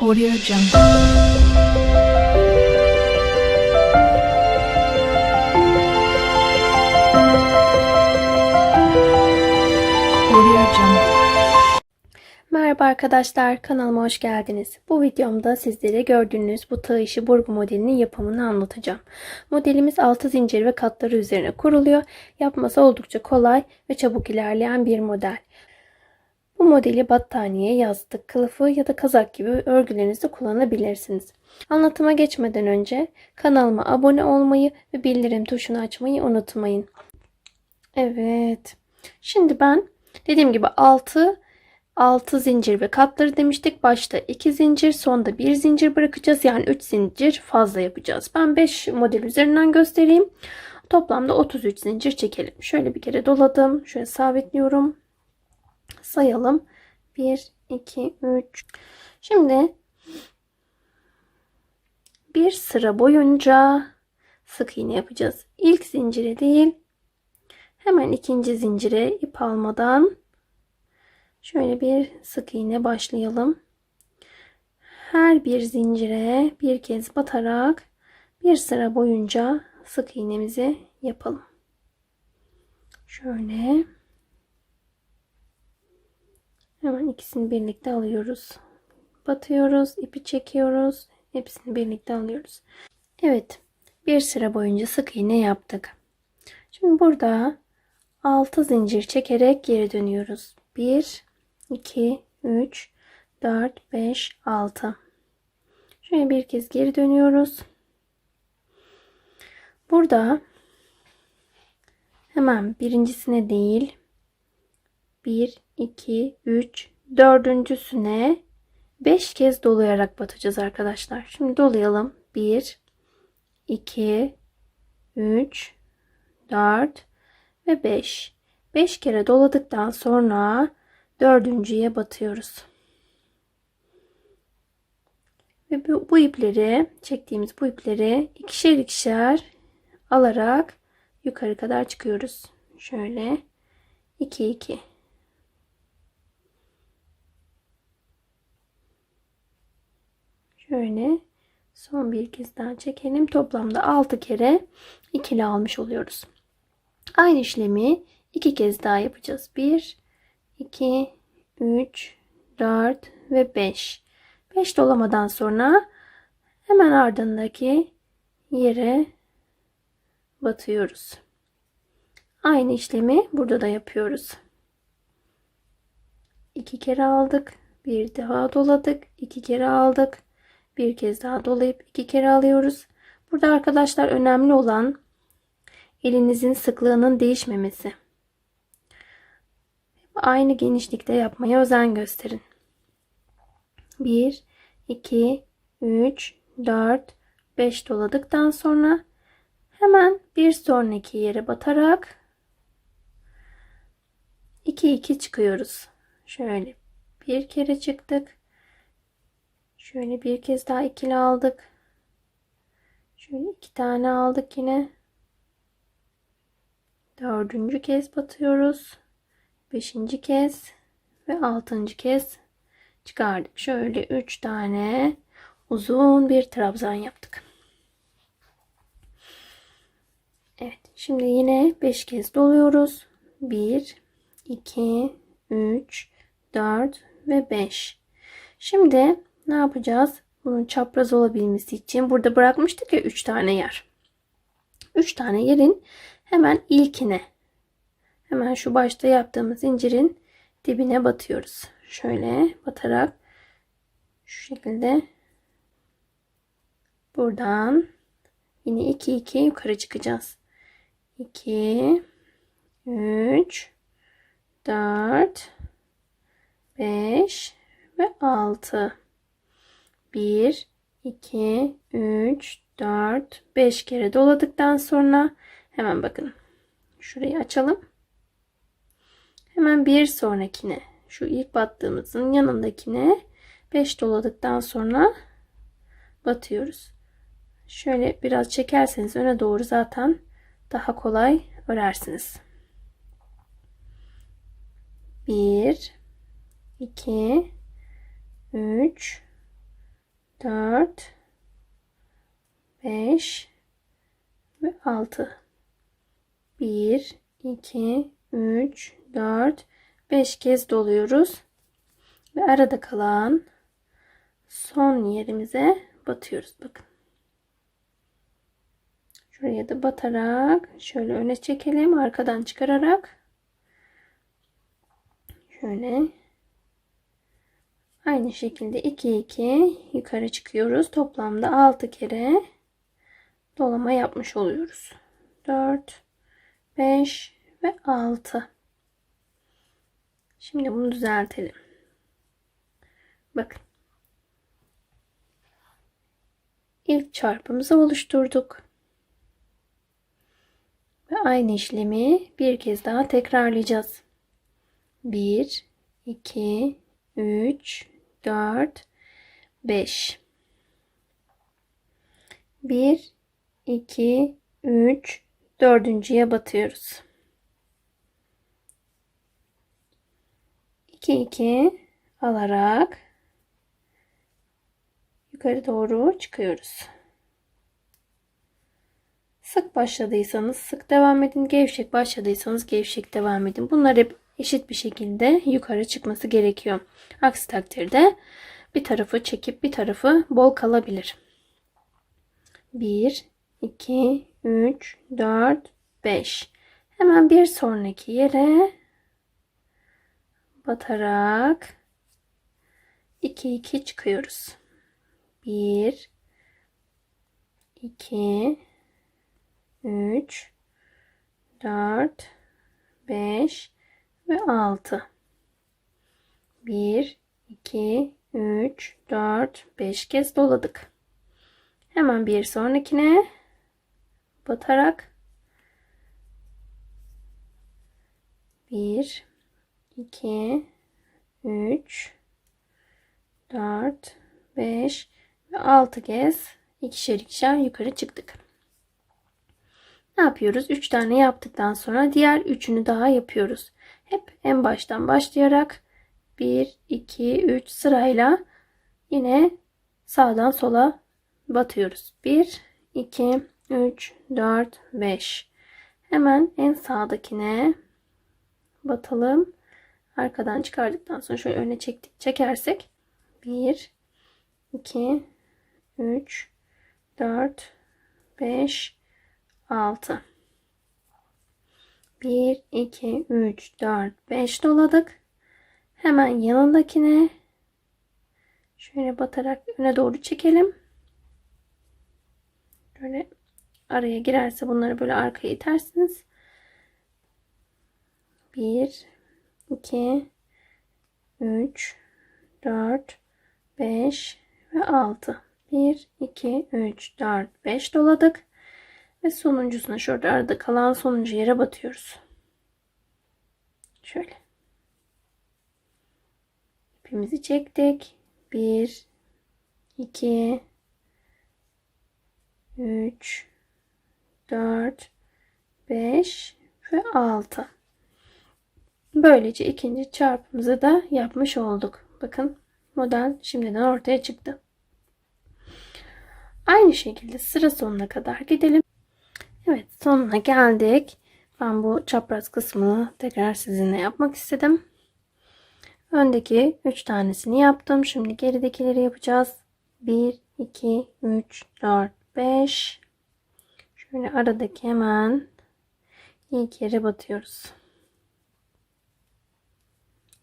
Audio Jungle. Merhaba arkadaşlar kanalıma hoş geldiniz. Bu videomda sizlere gördüğünüz bu tığ işi burgu modelinin yapımını anlatacağım. Modelimiz 6 zincir ve katları üzerine kuruluyor. Yapması oldukça kolay ve çabuk ilerleyen bir model. Modeli battaniye, yastık, kılıfı ya da kazak gibi örgülerinizde kullanabilirsiniz. Anlatıma geçmeden önce kanalıma abone olmayı ve bildirim tuşunu açmayı unutmayın. Evet. Şimdi ben dediğim gibi 6 6 zincir ve katları demiştik. Başta 2 zincir, sonda 1 zincir bırakacağız. Yani 3 zincir fazla yapacağız. Ben 5 model üzerinden göstereyim. Toplamda 33 zincir çekelim. Şöyle bir kere doladım. Şöyle sabitliyorum. Sayalım. 1 2 3. Şimdi bir sıra boyunca sık iğne yapacağız. İlk zincire değil, hemen ikinci zincire ip almadan Şöyle bir sık iğne başlayalım. Her bir zincire bir kez batarak bir sıra boyunca sık iğnemizi yapalım. Şöyle. Hemen ikisini birlikte alıyoruz. Batıyoruz, ipi çekiyoruz. Hepsini birlikte alıyoruz. Evet. Bir sıra boyunca sık iğne yaptık. Şimdi burada 6 zincir çekerek geri dönüyoruz. 1 2, 3, 4, 5, 6. Şöyle bir kez geri dönüyoruz. Burada hemen birincisine değil 1, 2, 3, dördüncüsüne 5 kez dolayarak batacağız arkadaşlar. Şimdi dolayalım. 1, 2, 3, 4 ve 5. 5 kere doladıktan sonra dördüncüye batıyoruz. Ve bu, bu ipleri çektiğimiz bu ipleri ikişer ikişer alarak yukarı kadar çıkıyoruz. Şöyle 2 2 Şöyle son bir kez daha çekelim. Toplamda 6 kere ikili almış oluyoruz. Aynı işlemi iki kez daha yapacağız. 1 2, 3, 4 ve 5. 5 dolamadan sonra hemen ardındaki yere batıyoruz. Aynı işlemi burada da yapıyoruz. İki kere aldık. Bir daha doladık. iki kere aldık. Bir kez daha dolayıp iki kere alıyoruz. Burada arkadaşlar önemli olan elinizin sıklığının değişmemesi aynı genişlikte yapmaya özen gösterin. 1, 2, 3, 4, 5 doladıktan sonra hemen bir sonraki yere batarak 2 2 çıkıyoruz. Şöyle bir kere çıktık. Şöyle bir kez daha ikili aldık. Şöyle iki tane aldık yine. Dördüncü kez batıyoruz beşinci kez ve altıncı kez çıkardık. Şöyle üç tane uzun bir trabzan yaptık. Evet. Şimdi yine beş kez doluyoruz. Bir, iki, üç, dört ve beş. Şimdi ne yapacağız? Bunun çapraz olabilmesi için burada bırakmıştık ya üç tane yer. Üç tane yerin hemen ilkine Hemen şu başta yaptığımız zincirin dibine batıyoruz. Şöyle batarak şu şekilde buradan yine 2 2 yukarı çıkacağız. 2 3 4 5 ve 6 1 2 3 4 5 kere doladıktan sonra hemen bakın şurayı açalım Hemen bir sonrakine şu ilk battığımızın yanındakine 5 doladıktan sonra batıyoruz. Şöyle biraz çekerseniz öne doğru zaten daha kolay örersiniz. 1 2 3 4 5 ve 6 1 2 3 4 5 kez doluyoruz. Ve arada kalan son yerimize batıyoruz. Bakın. Şuraya da batarak şöyle öne çekelim arkadan çıkararak. Şöyle aynı şekilde 2 2 yukarı çıkıyoruz. Toplamda 6 kere dolama yapmış oluyoruz. 4 5 ve 6 şimdi bunu düzeltelim. Bakın. İlk çarpımızı oluşturduk. Ve aynı işlemi bir kez daha tekrarlayacağız. 1 2 3 4 5 1 2 3 dördüncüye batıyoruz. 2 2 alarak yukarı doğru çıkıyoruz. Sık başladıysanız sık devam edin. Gevşek başladıysanız gevşek devam edin. Bunlar hep eşit bir şekilde yukarı çıkması gerekiyor. Aksi takdirde bir tarafı çekip bir tarafı bol kalabilir. 1 2 3 4 5 hemen bir sonraki yere batarak 2 2 çıkıyoruz. 1 2 3 4 5 ve 6 1 2 3 4 5 kez doladık hemen bir sonrakine batarak 1 2 3 4 5 ve 6 kez ikişer ikişer yukarı çıktık. Ne yapıyoruz? 3 tane yaptıktan sonra diğer üçünü daha yapıyoruz. Hep en baştan başlayarak 1 2 3 sırayla yine sağdan sola batıyoruz. 1 2 3 4 5 hemen en sağdakine batalım. Arkadan çıkardıktan sonra şöyle öne çektik çekersek 1 2 3 4 5 6 1 2 3 4 5 doladık. Hemen yanındakine şöyle batarak öne doğru çekelim. Şöyle araya girerse bunları böyle arkaya itersiniz. 1 2 3 4 5 ve 6 1 2 3 4 5 doladık ve sonuncusuna şurada arada kalan sonuncu yere batıyoruz. Şöyle. İpimizi çektik. 1 2 3 4 5 ve 6 böylece ikinci çarpımızı da yapmış olduk. Bakın model şimdiden ortaya çıktı. Aynı şekilde sıra sonuna kadar gidelim Evet sonuna geldik. Ben bu çapraz kısmını tekrar sizinle yapmak istedim. Öndeki 3 tanesini yaptım. Şimdi geridekileri yapacağız. 1 2 3 4 5 şöyle aradaki hemen ilk yere batıyoruz.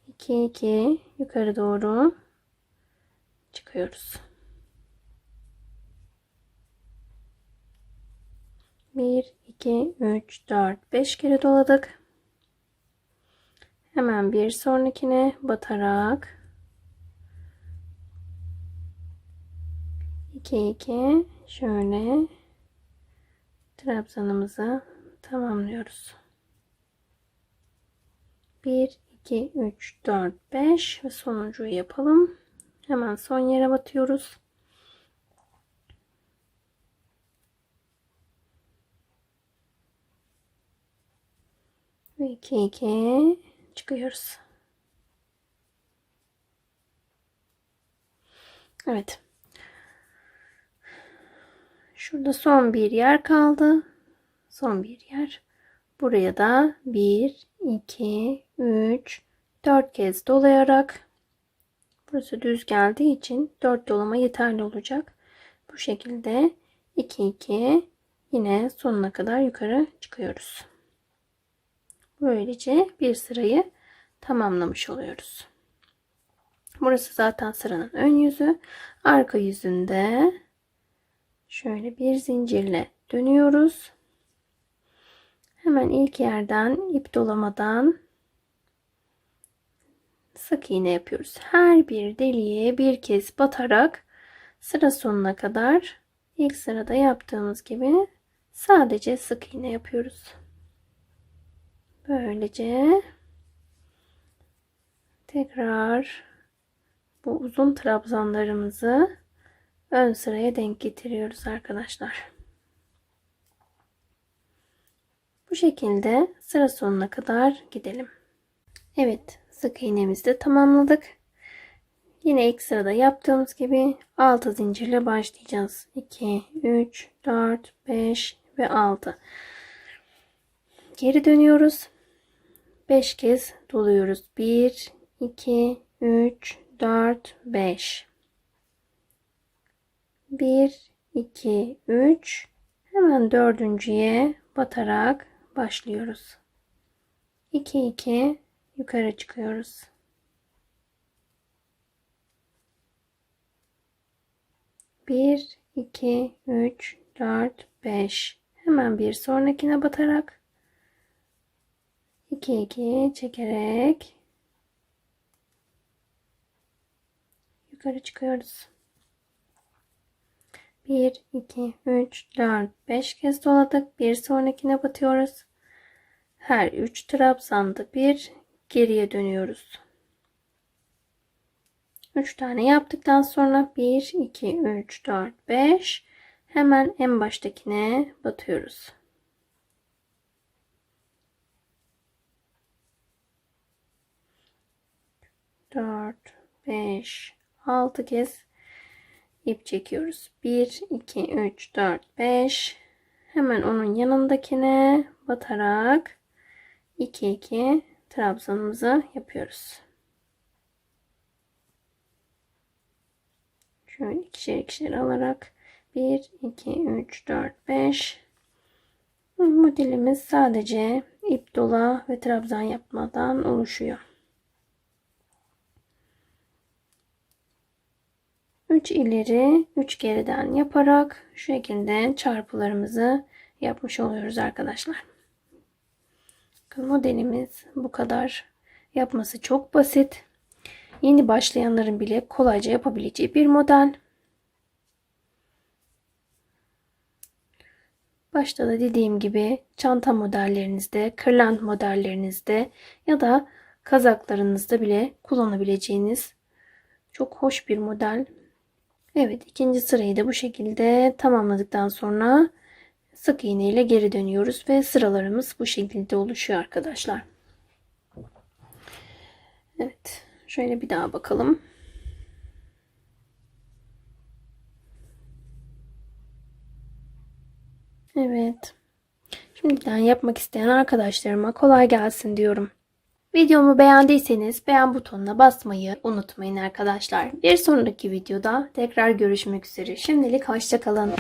2 2 yukarı doğru çıkıyoruz 1 2 3 4 5 kere doladık hemen bir sonrakine batarak 2 2 şöyle trabzanımızı tamamlıyoruz. 1 2 3 4 5 ve sonuncuyu yapalım. Hemen son yere batıyoruz. Ve 2 2 çıkıyoruz. Evet. Şurada son bir yer kaldı. Son bir yer. Buraya da 1, 2, 3, 4 kez dolayarak burası düz geldiği için 4 dolama yeterli olacak. Bu şekilde 2, 2 yine sonuna kadar yukarı çıkıyoruz. Böylece bir sırayı tamamlamış oluyoruz. Burası zaten sıranın ön yüzü. Arka yüzünde şöyle bir zincirle dönüyoruz. Hemen ilk yerden ip dolamadan sık iğne yapıyoruz. Her bir deliğe bir kez batarak sıra sonuna kadar ilk sırada yaptığımız gibi sadece sık iğne yapıyoruz. Böylece tekrar bu uzun trabzanlarımızı ön sıraya denk getiriyoruz arkadaşlar. Bu şekilde sıra sonuna kadar gidelim. Evet sık iğnemizi de tamamladık. Yine ilk sırada yaptığımız gibi 6 zincirle başlayacağız. 2, 3, 4, 5 ve 6. Geri dönüyoruz. 5 kez doluyoruz. 1, 2, 3, 4, 5. 1, 2, 3. Hemen dördüncüye batarak başlıyoruz. 2, 2 yukarı çıkıyoruz. Bir, iki, üç, dört, beş. Hemen bir sonrakine batarak 2 2 çekerek yukarı çıkıyoruz. 1 2 3 4 5 kez doladık. Bir sonrakine batıyoruz. Her 3 trabzanda bir geriye dönüyoruz. 3 tane yaptıktan sonra 1 2 3 4 5 hemen en baştakine batıyoruz. 4, 5, 6 kez ip çekiyoruz. 1, 2, 3, 4, 5. Hemen onun yanındakine batarak 2, 2 trabzanımızı yapıyoruz. Şöyle ikişer ikişer alarak 1, 2, 3, 4, 5. Modelimiz sadece ip dola ve trabzan yapmadan oluşuyor. 3 ileri 3 geriden yaparak şu şekilde çarpılarımızı yapmış oluyoruz arkadaşlar. Modelimiz bu kadar. Yapması çok basit. Yeni başlayanların bile kolayca yapabileceği bir model. Başta da dediğim gibi çanta modellerinizde, kırlent modellerinizde ya da kazaklarınızda bile kullanabileceğiniz çok hoş bir model. Evet ikinci sırayı da bu şekilde tamamladıktan sonra sık iğne ile geri dönüyoruz ve sıralarımız bu şekilde oluşuyor arkadaşlar. Evet şöyle bir daha bakalım. Evet. Şimdiden yapmak isteyen arkadaşlarıma kolay gelsin diyorum. Videomu beğendiyseniz beğen butonuna basmayı unutmayın arkadaşlar. Bir sonraki videoda tekrar görüşmek üzere. Şimdilik hoşçakalın.